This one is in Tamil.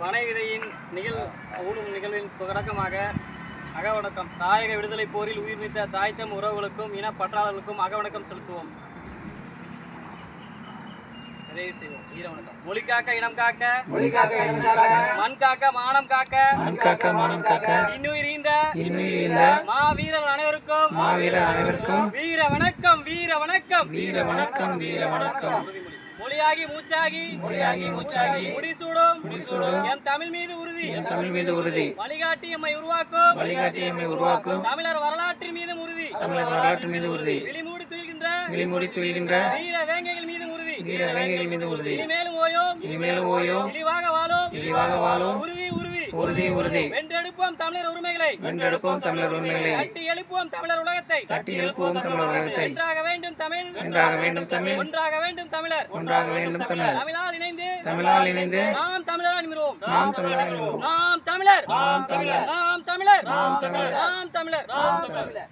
பனை விதையின் நிகழ் ஊடும் நிகழ்வின் தொடக்கமாக அகவணக்கம். தாயக விடுதலை போரில் உயிர் நீத்த தாய்த்தம் உறவுகளுக்கும் இன பற்றாளர்களுக்கும் அகவணக்கம் செலுத்துவோம். நிறைவு செய்வோம். வீர வணக்கம் மொழி காக்க இனம் காக்க. மொழி காக்க இனம் காக்க. மண் காக்க மானம் காக்க. மண் காக்க மானம் காக்க. மா வீரர் அனைவருக்கும் வீர வணக்கம் வீர வணக்கம் வீர வணக்கம் வீர வணக்கம் மொழியாகி மூச்சாகி மொழியாகி மூச்சாகி முடிசூடும். முடிசூடும். என் தமிழ் மீது உறுதி. என் தமிழ் மீது உறுதி. வழிகாட்டி எம்மை உருவாக்கும். வழிகாட்டி எம்மை உருவாக்கும். தமிழர் வரலாற்றின் மீதும் உறுதி. தமிழர் வரலாற்று மீது உறுதி. விழிமூடி துயில்கின்ற. விழிமூடி துயில்கின்ற. வீர வேங்கைகள் மீதும் உறுதி. வீர வேங்கைகள் மீது உறுதி. இனிமேலும் ஓயோம். இனிமேலும் ஓயோ இழிவாக வாழும். இழிவாக வாழும். உறுதி உறுதி. உறுதி உறுதி வென்றெடுப்போம் தமிழர் உரிமைகளை. வென்றெடுப்போம் தமிழர் உண்மைகளை கட்டி எழுப்புவோம் தமிழர் உலகத்தை. கட்டி எழுப்புவோம் தமிழர் உலகத்தை. ஒன்றாக வேண்டும் தமிழ். ஒன்றாக வேண்டும் தமிழ். ஒன்றாக வேண்டும் தமிழர். ஒன்றாக வேண்டும் தமிழர். தமிழால் இணைந்து தமிழால் இணைந்து நாம் தமிழராக நிமிர்வோம். நாம் தமிழர் என்போம். நாம் தமிழர். நாம் தமிழர். நாம் தமிழர். நாம் தமிழர். நாம் தமிழர். நாம் தமிழர்.